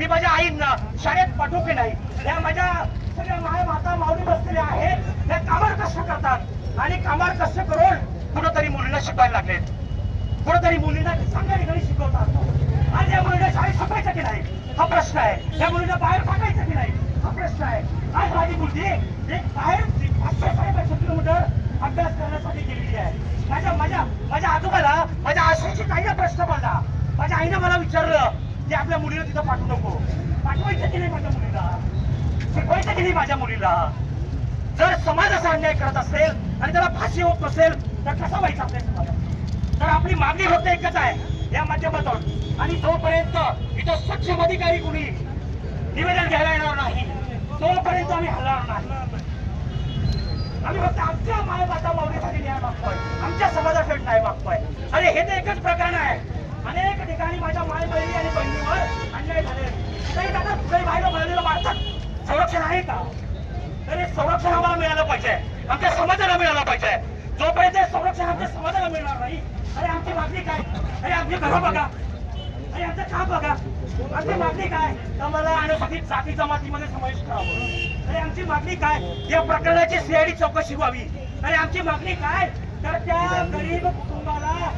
मी माझ्या आईंना शाळेत पाठवू की नाही. या माझ्या सगळ्या माय माता माऊली बसलेल्या आहेत. त्या कामार कष्ट करतात. आणि कामार कष्ट करून कुठंतरी मुलींना शिकवायला लागलेत कुठंतरी मुलींना चांगल्या ठिकाणी शिकवतात. आणि या मुलीला शाळेत शिकवायचं की नाही? हा प्रश्न आहे. या मुलीला बाहेर टाकायचं की नाही? हा प्रश्न आहे. आज माझी मुलगी एक बाहेर पाचशे साडेपाचशे किलोमीटर अभ्यास करण्यासाठी गेलेली आहे. माझ्या माझ्या माझ्या आजोबाला माझ्या आश्रयाची काही प्रश्न पडला. माझ्या आईनं मला विचारलं ते आपल्या मुलीला तिथं पाठवू नको. पाठवायचं की नाही माझ्या मुलीला? शिकवायचं की नाही माझ्या मुलीला? जर समाज असा अन्याय करत असेल आणि त्याला फाशी होत नसेल तर कसा व्हायचा आपल्या समाजात? तर आपली मागणी फक्त एकच आहे या माध्यमातून. आणि जोपर्यंत इथं सक्षम अधिकारी कुणी? निवेदन घ्यायला येणार नाही. तोपर्यंत आम्ही हलणार नाही. आम्ही फक्त आमच्या मायबाचा माऊलीसाठी न्याय मागतोय. आमच्या समाजासाठी न्याय मागतोय. अरे हे तर एकच प्रकरण आहे. संरक्षण आहे का? तर हे संरक्षण आम्हाला मिळालं पाहिजे. आमच्या समाजाला मिळालं पाहिजे. जोपर्यंत हे संरक्षण आमच्या समाजाला मिळणार नाही अरे आमची मागणी काय? अरे आमची घरं बघा. अरे आमचं काम बघा. आमची मागणी काय? आम्हाला अनुसूचित जाती जमातीमध्ये समावेश करावं. अरे आमची मागणी काय? या प्रकरणाची सीआयडी चौकशी व्हावी. अरे आमची मागणी काय? तर त्या गरीब कुटुंबाला